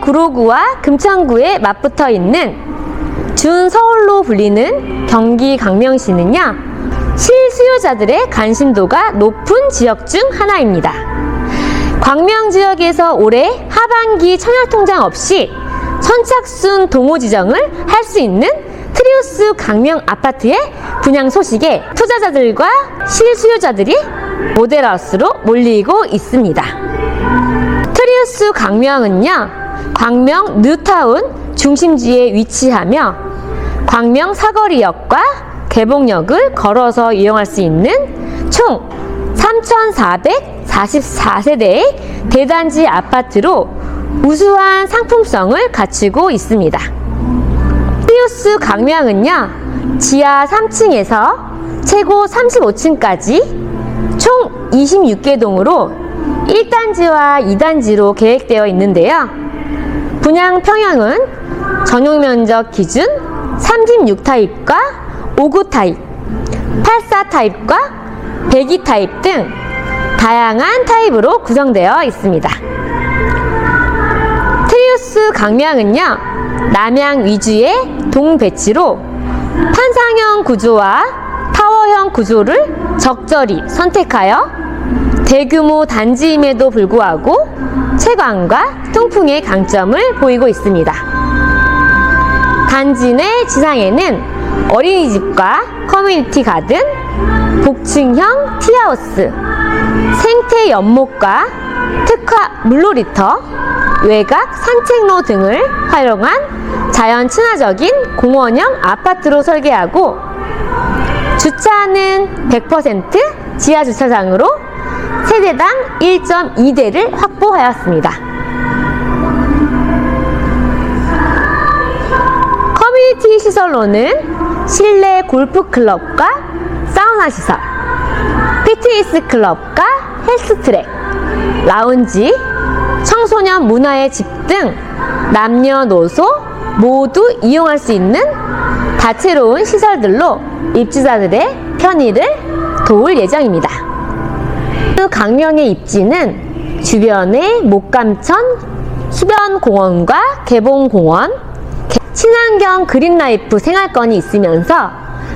구로구와 금천구에 맞붙어 있는 준서울로 불리는 경기 강명시는요, 실수요자들의 관심도가 높은 지역 중 하나입니다. 광명 지역에서 올해 하반기 청약통장 없이 선착순 동호 지정을 할 수 있는 트리우스 강명 아파트의 분양 소식에 투자자들과 실수요자들이 모델하우스로 몰리고 있습니다. 트리우스 강명은요, 광명 뉴타운 중심지에 위치하며 광명 사거리역과 개봉역을 걸어서 이용할 수 있는 총 3,444세대의 대단지 아파트로 우수한 상품성을 갖추고 있습니다. 트리우스 강명은요, 지하 3층에서 최고 35층까지 총 26개 동으로 1단지와 2단지로 계획되어 있는데요. 분양 평형은 전용 면적 기준 36 타입과 59 타입, 84 타입과 102 타입 등 다양한 타입으로 구성되어 있습니다. 트리우스 강명은요, 남양 위주의 동 배치로 판상형 구조와 타워형 구조를 적절히 선택하여 대규모 단지임에도 불구하고 채광과 통풍의 강점을 보이고 있습니다. 단지 내 지상에는 어린이집과 커뮤니티 가든, 복층형 티하우스, 생태 연못과 특화 물놀이터, 외곽 산책로 등을 활용한 자연 친화적인 공원형 아파트로 설계하고 주차는 100% 지하 주차장으로 세대당 1.2대를 확보하였습니다. 커뮤니티 시설로는 실내 골프 클럽과 사우나 시설, 피트니스 클럽과 헬스 트랙, 라운지, 청소년 문화의 집 등 남녀노소 모두 이용할 수 있는 다채로운 시설들로 입주자들의 편의를 도울 예정입니다. 그 강명의 입지는 주변의 목감천 수변공원과 개봉공원, 친환경 그린라이프 생활권이 있으면서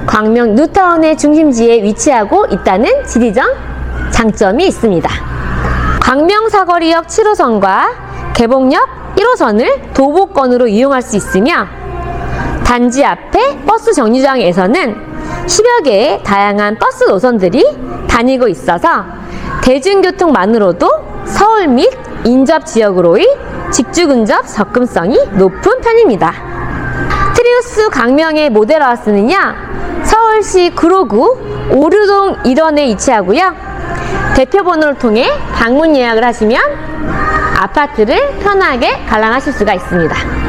광명 뉴타운의 중심지에 위치하고 있다는 지리적 장점이 있습니다. 광명 사거리역 7호선과 개봉역 1호선을 도보권으로 이용할 수 있으며 단지 앞에 버스 정류장에서는 10여 개의 다양한 버스 노선들이 다니고 있어서 대중교통만으로도 서울 및 인접 지역으로의 직주 근접 접근성이 높은 편입니다. 트리우스 강명의 모델하우스는요, 서울시 구로구 오류동 1원에 위치하고요. 대표번호를 통해 방문 예약을 하시면 아파트를 편하게 관람하실 수가 있습니다.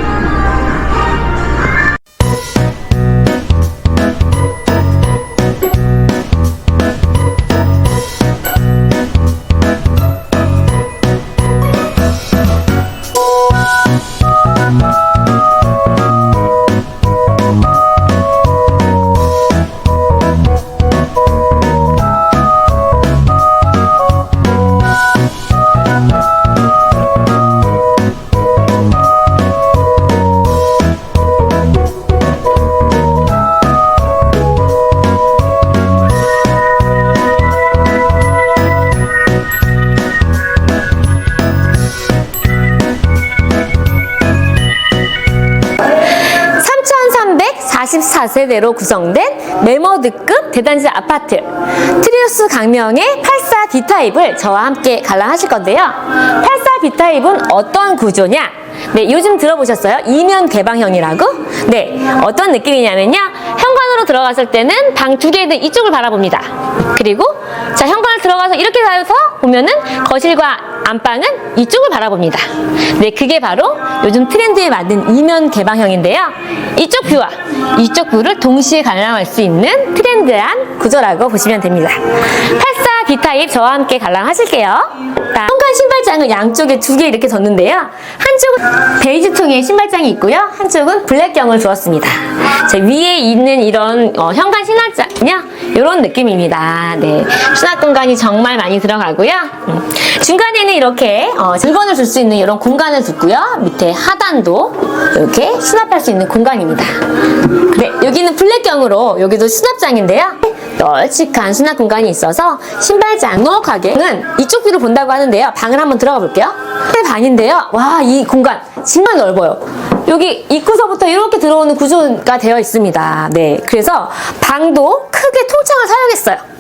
(3,344) 세대로 구성된 메머드급 대단지 아파트 트리우스 강명의 84 B타입을 저와 함께 관람하실 건데요 84 B타입은 어떤 구조냐 네, 요즘 들어보셨어요? 이면 개방형이라고? 네, 어떤 느낌이냐면요. 현관으로 들어갔을 때는 방 두 개는 이쪽을 바라봅니다. 그리고 자, 현관을 들어가서 이렇게 가서 보면은 거실과 안방은 이쪽을 바라봅니다. 네, 그게 바로 요즘 트렌드에 맞는 이면 개방형인데요. 이쪽 뷰와 이쪽 뷰를 동시에 관람할 수 있는 트렌드한 구조라고 보시면 됩니다. 84 B타입 저와 함께 관람하실게요. 자, 현관 신발장을 양쪽에 두 개 이렇게 뒀는데요. 한쪽은 베이지 톤의 신발장이 있고요. 한쪽은 블랙경을 두었습니다. 자, 위에 있는 이런 어, 현관 수납장이요. 이런 느낌입니다. 네. 수납 공간이 정말 많이 들어가고요. 음. 중간에는 이렇게 어, 물건을 둘수 있는 이런 공간을 두고요. 밑에 하단도 이렇게 수납할 수 있는 공간입니다. 네, 여기는 블랙경으로 여기도 수납장인데요. 널찍한 수납 공간이 있어서 신발장 넉넉하게는 이쪽 뷰를 본다고 하는데요. 방을 한번 들어가 볼게요. 네, 방인데요. 와, 이 공간 정말 넓어요. 여기 입구서부터 이렇게 들어오는 구조가 되어 있습니다. 네, 그래서 방도 크게 통창을 사용했어요.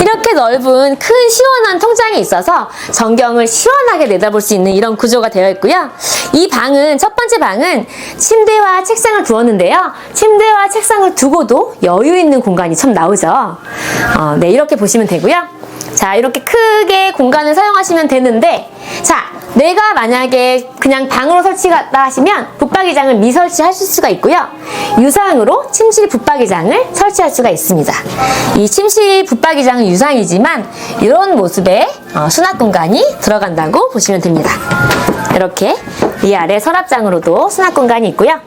이렇게 넓은 큰 시원한 통장이 있어서 전경을 시원하게 내다볼 수 있는 이런 구조가 되어 있고요. 이 방은 첫 번째 방은 침대와 책상을 두었는데요. 침대와 책상을 두고도 여유 있는 공간이 참 나오죠. 어, 네, 이렇게 보시면 되고요. 자, 이렇게 크게 공간을 사용하시면 되는데, 자, 내가 만약에 그냥 방으로 설치했다 하시면 붙박이장을 미설치하실 수가 있고요. 유상으로 침실 붙박이장을 설치할 수가 있습니다. 이 침실 붙박이장은 유상이지만 이런 모습의 어, 수납 공간이 들어간다고 보시면 됩니다. 이렇게 위아래 서랍장으로도 수납 공간이 있고요.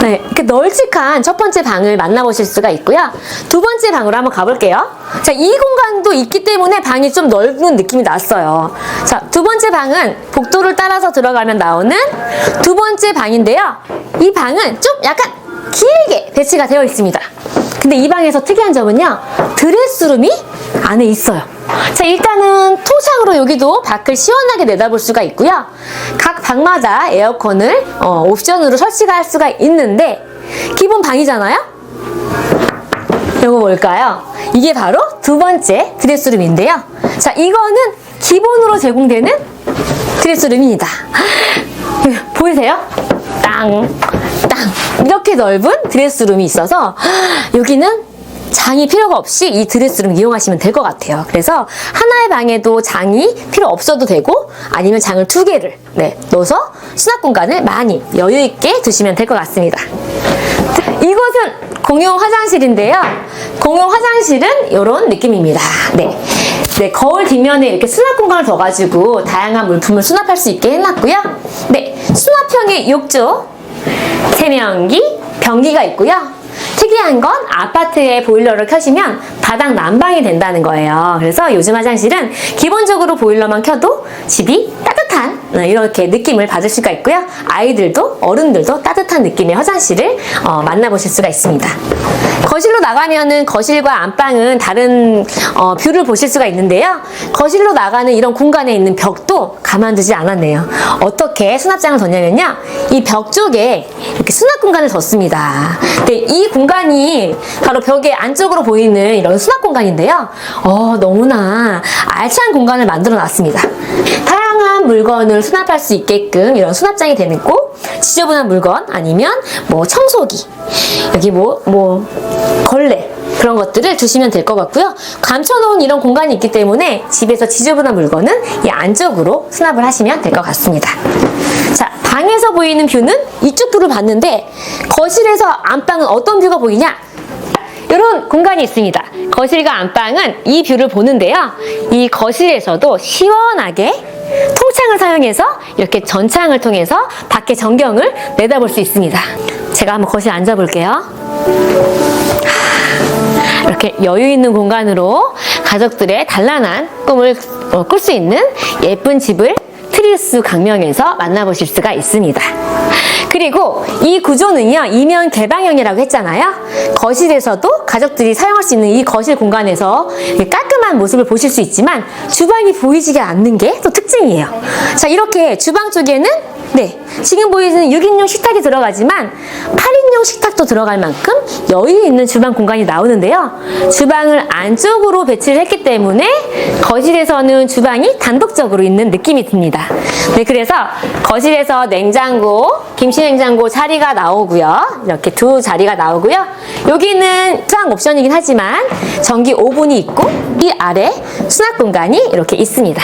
네. 네, 이렇게 널찍한 첫 번째 방을 만나보실 수가 있고요. 두 번째 방으로 한번 가볼게요. 자, 이 공간도 있기 때문에 방이 좀 넓은 느낌이 났어요. 자, 두 번째 방은 복도를 따라서 들어가면 나오는 두 번째 방인데요. 이 방은 좀 약간 길게 배치가 되어 있습니다. 근데 이 방에서 특이한 점은요, 드레스룸이 안에 있어요. 자, 일단은 통창으로 여기도 밖을 시원하게 내다볼 수가 있고요. 각 방마다 에어컨을 어, 옵션으로 설치가 할 수가 있는데, 기본 방이잖아요? 이거 뭘까요? 이게 바로 두 번째 드레스룸인데요. 자, 이거는 기본으로 제공되는 드레스룸입니다. 보이세요? 땅, 땅. 이렇게 넓은 드레스룸이 있어서 여기는 장이 필요가 없이 이 드레스룸 이용하시면 될 것 같아요. 그래서 하나의 방에도 장이 필요 없어도 되고 아니면 장을 두 개를 네, 넣어서 수납 공간을 많이 여유 있게 두시면 될 것 같습니다. 이곳은 공용 화장실인데요. 공용 화장실은 이런 느낌입니다. 네. 네, 거울 뒷면에 이렇게 수납 공간을 둬가지고 다양한 물품을 수납할 수 있게 해놨고요. 네, 수납형의 욕조, 세면기, 변기가 있고요. 특이한 건 아파트에 보일러를 켜시면 바닥 난방이 된다는 거예요. 그래서 요즘 화장실은 기본적으로 보일러만 켜도 집이 따뜻한 네, 이렇게 느낌을 받을 수가 있고요. 아이들도 어른들도 따뜻한 느낌의 화장실을 어, 만나보실 수가 있습니다. 거실로 나가면은 거실과 안방은 다른 어, 뷰를 보실 수가 있는데요. 거실로 나가는 이런 공간에 있는 벽도 가만두지 않았네요. 어떻게 수납장을 뒀냐면요. 이 벽 쪽에 이렇게 수납 공간을 뒀습니다. 근데 이 공간이 바로 벽의 안쪽으로 보이는 이런 수납 공간인데요. 어, 너무나 알찬 공간을 만들어 놨습니다. 다양한 물건을 수납할 수 있게끔 이런 수납장이 되고 지저분한 물건 아니면 뭐 청소기 여기 뭐뭐 걸레 그런 것들을 두시면 될 것 같고요. 감춰놓은 이런 공간이 있기 때문에 집에서 지저분한 물건은 이 안쪽으로 수납을 하시면 될 것 같습니다. 자, 방에서 보이는 뷰는 이쪽 뷰를 봤는데 거실에서 안방은 어떤 뷰가 보이냐? 이런 공간이 있습니다. 거실과 안방은 이 뷰를 보는데요. 이 거실에서도 시원하게 통창을 사용해서 이렇게 전창을 통해서 밖의 전경을 내다볼 수 있습니다. 제가 한번 거실 앉아볼게요. 이렇게 여유 있는 공간으로 가족들의 단란한 꿈을 어, 꿀수 있는 예쁜 집을 트리우스 강명에서 만나보실 수가 있습니다. 그리고 이 구조는요, 이면 개방형이라고 했잖아요. 거실에서도 가족들이 사용할 수 있는 이 거실 공간에서 깔끔한 모습을 보실 수 있지만 주방이 보이지가 않는 게 또 특징이에요. 자, 이렇게 주방 쪽에는 네, 지금 보이는 6인용 식탁이 들어가지만 8인 용 식탁도 들어갈 만큼 여유 있는 주방 공간이 나오는데요. 주방을 안쪽으로 배치를 했기 때문에 거실에서는 주방이 단독적으로 있는 느낌이 듭니다. 네, 그래서 거실에서 냉장고, 김치냉장고 자리가 나오고요. 이렇게 두 자리가 나오고요. 여기는 수상 옵션이긴 하지만 전기 오븐이 있고 이 아래 수납 공간이 이렇게 있습니다.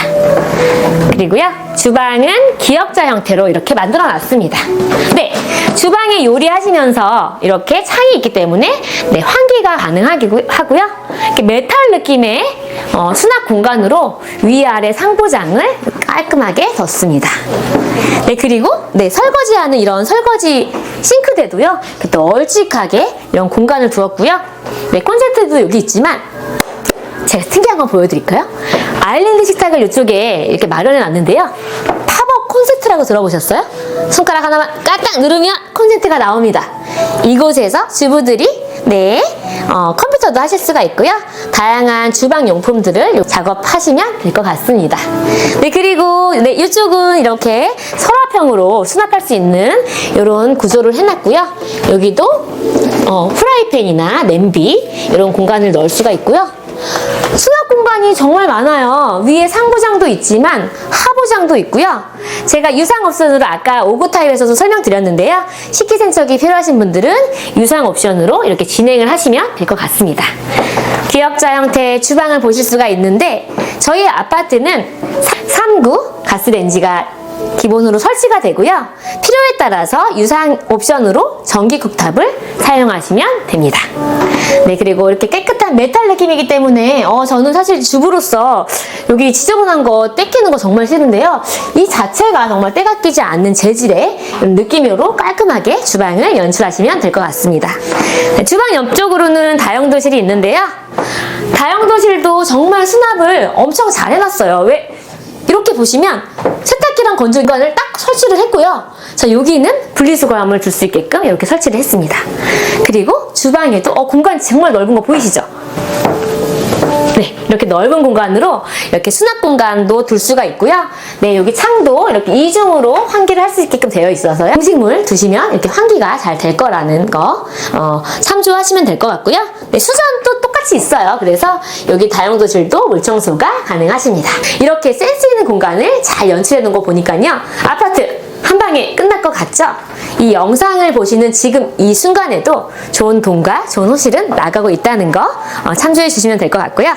그리고요, 주방은 기역자 형태로 이렇게 만들어 놨습니다. 네, 주방에 요리하시면서 이렇게 창이 있기 때문에 네, 환기가 가능하고요. 메탈 느낌의 어, 수납 공간으로 위아래 상부장을 깔끔하게 뒀습니다. 네, 그리고 네, 설거지하는 이런 설거지 싱크대도요. 널찍하게 이런 공간을 두었고요. 네, 콘센트도 여기 있지만 제가 특이한 거 보여드릴까요? 아일랜드 식탁을 이쪽에 이렇게 마련해 놨는데요. 팝업 콘센트라고 들어보셨어요? 손가락 하나만 까딱 누르면 콘센트가 나옵니다. 이곳에서 주부들이 네, 어, 컴퓨터도 하실 수가 있고요. 다양한 주방 용품들을 작업하시면 될 것 같습니다. 네, 그리고 네, 이쪽은 이렇게 서랍형으로 수납할 수 있는 이런 구조를 해놨고요. 여기도 어, 프라이팬이나 냄비 이런 공간을 넣을 수가 있고요. 수납 공간이 정말 많아요. 위에 상부장도 있지만 하부장도 있고요. 제가 유상 옵션으로 아까 오고 타입에서도 설명드렸는데요. 식기세척이 필요하신 분들은 유상 옵션으로 이렇게 진행을 하시면 될 것 같습니다. 기역자 형태의 주방을 보실 수가 있는데 저희 아파트는 3구 가스레인지가 기본으로 설치가 되고요. 필요에 따라서 유상 옵션으로 전기 쿡탑을 사용하시면 됩니다. 네, 그리고 이렇게 깨끗한 메탈 느낌이기 때문에 어, 저는 사실 주부로서 여기 지저분한 거 떼끼는 거 정말 싫은데요. 이 자체가 정말 때가 끼지 않는 재질의 느낌으로 깔끔하게 주방을 연출하시면 될 것 같습니다. 네, 주방 옆쪽으로는 다용도실이 있는데요. 다용도실도 정말 수납을 엄청 잘 해놨어요. 왜? 이렇게 보시면 세탁기랑 건조기관을 딱 설치를 했고요. 자, 여기는 분리수거함을 둘수 있게끔 이렇게 설치를 했습니다. 그리고 주방에도 어, 공간 정말 넓은 거 보이시죠? 네, 이렇게 넓은 공간으로 이렇게 수납 공간도 둘 수가 있고요. 네, 여기 창도 이렇게 이중으로 환기를 할 수 있게끔 되어 있어서요. 음식물 두시면 이렇게 환기가 잘 될 거라는 거 어, 참조하시면 될 것 같고요. 네, 수전도 똑같이 있어요. 그래서 여기 다용도실도 물청소가 가능하십니다. 이렇게 센스 있는 공간을 잘 연출해 놓은 거 보니까요. 아파트 한 방에 끝날 것 같죠? 이 영상을 보시는 지금 이 순간에도 좋은 돈과 좋은 호실은 나가고 있다는 거 어, 참조해 주시면 될 것 같고요.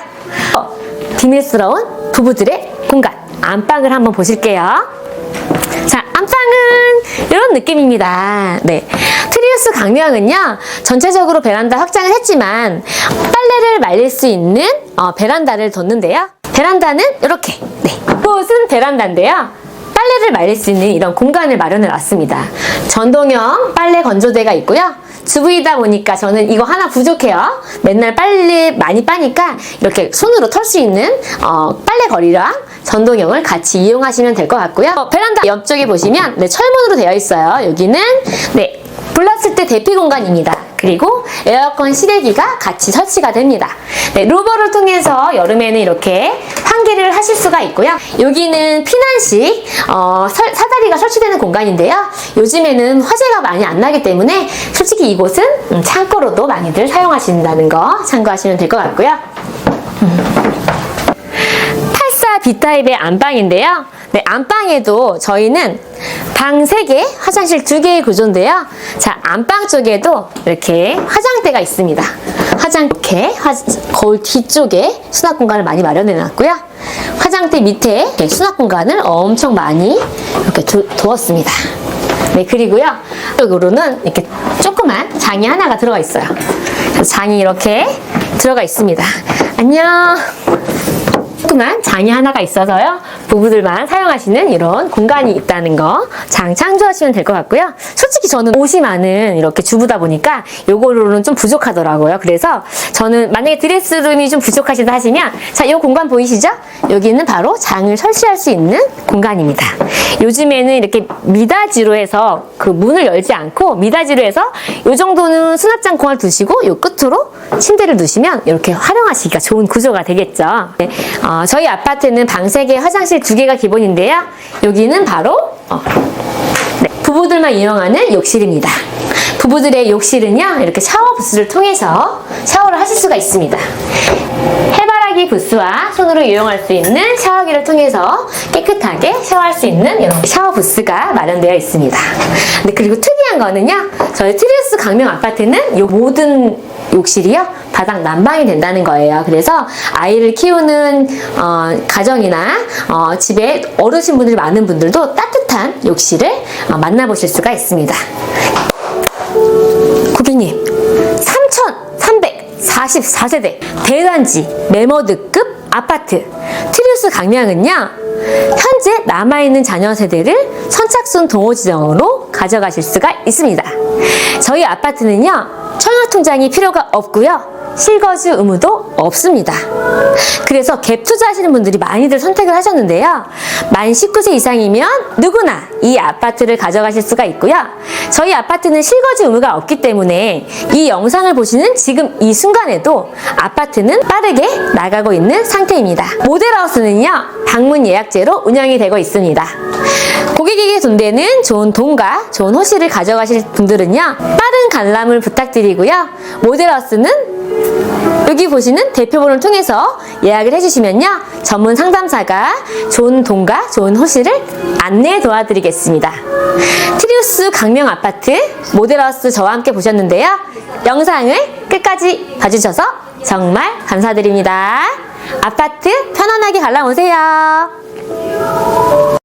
어, 비밀스러운 부부들의 공간 안방을 한번 보실게요. 자, 안방은 이런 느낌입니다. 네. 트리우스 강명은요, 전체적으로 베란다 확장을 했지만, 빨래를 말릴 수 있는 어, 베란다를 뒀는데요. 베란다는 이렇게, 네. 이곳은 베란다인데요. 빨래를 말릴 수 있는 이런 공간을 마련해 놨습니다. 전동형 빨래 건조대가 있고요. 주부이다 보니까 저는 이거 하나 부족해요. 맨날 빨래 많이 빠니까 이렇게 손으로 털 수 있는 어, 빨래 거리랑 전동형을 같이 이용하시면 될 것 같고요. 어, 베란다 옆쪽에 보시면 네, 철문으로 되어 있어요. 여기는 네, 불났을 때 대피 공간입니다. 그리고 에어컨 실외기가 같이 설치가 됩니다. 네, 루버를 통해서 여름에는 이렇게 환기를 하실 수가 있고요. 여기는 피난식 어, 설- 사다리가 설치되는 공간인데요. 요즘에는 화재가 많이 안 나기 때문에 솔직히 이곳은 음, 창고로도 많이들 사용하신다는 거 참고하시면 될 것 같고요. 84 B타입의 안방인데요. 네, 안방에도 저희는 방 3개, 화장실 2개의 구조인데요. 자, 안방 쪽에도 이렇게 화장대가 있습니다. 화장, 이렇게 화- 거울 뒤쪽에 수납 공간을 많이 마련해 놨고요. 화장대 밑에 수납 공간을 엄청 많이 이렇게 두, 두었습니다. 네, 그리고요. 이쪽으로는 이렇게 조그만 장이 하나가 들어가 있어요. 장이 이렇게 들어가 있습니다. 안녕. 조그만 장이 하나가 있어서요. 부부들만 사용하시는 이런 공간이 있다는 거 장 창조하시면 될 것 같고요. 솔직히 저는 옷이 많은 이렇게 주부다 보니까 요거로는 좀 부족하더라고요. 그래서 저는 만약에 드레스룸이 좀 부족하시다 하시면 자, 이 공간 보이시죠? 여기는 바로 장을 설치할 수 있는 공간입니다. 요즘에는 이렇게 미닫이로 해서 그 문을 열지 않고 미닫이로 해서 요 정도는 수납장 공간을 두시고 요 끝으로 침대를 두시면 이렇게 활용하시기가 좋은 구조가 되겠죠. 네, 어, 저희 아파트는 방 3개, 화장실 2개가 기본인데요. 여기는 바로 어, 네, 부부들만 이용하는 욕실입니다. 부부들의 욕실은요, 이렇게 샤워 부스를 통해서 샤워를 하실 수가 있습니다. 해바라기 부스와 손으로 이용할 수 있는 샤워기를 통해서 깨끗하게 샤워할 수 있는 이런 샤워 부스가 마련되어 있습니다. 네, 그리고 특이한 거는요, 저희 트리우스 강명 아파트는 이 모든 욕실이요, 바닥 난방이 된다는 거예요. 그래서 아이를 키우는 어, 가정이나 어, 집에 어르신 분들이 많은 분들도 따뜻한 욕실을 어, 만나보실 수가 있습니다. 고객님, 3,344세대 대단지 매머드급 아파트 트리우스 강명은요 현재 남아있는 자녀 세대를 선착순 동호 지정으로 가져가실 수가 있습니다. 저희 아파트는요 청약 통장이 필요가 없고요 실거주 의무도 없습니다. 그래서 갭 투자하시는 분들이 많이들 선택을 하셨는데요. 만 19세 이상이면 누구나 이 아파트를 가져가실 수가 있고요. 저희 아파트는 실거주 의무가 없기 때문에 이 영상을 보시는 지금 이 순간에도 아파트는 빠르게 나가고 있는 상태입니다. 모델하우스는요, 방문 예약제로 운영이 되고 있습니다. 고객에 게 돈되는 좋은 돈과 좋은 호실을 가져가실 분들은요, 빠른 관람을 부탁드리고요. 모델하우스는 여기 보시는 대표번호를 통해서 예약을 해주시면요. 전문 상담사가 좋은 돈과 좋은 호실을 안내 도와드리겠습니다. 트리우스 강명 아파트 모델하우스 저와 함께 보셨는데요. 영상을 끝까지 봐주셔서 정말 감사드립니다. 아파트 편안하게 관람 오세요.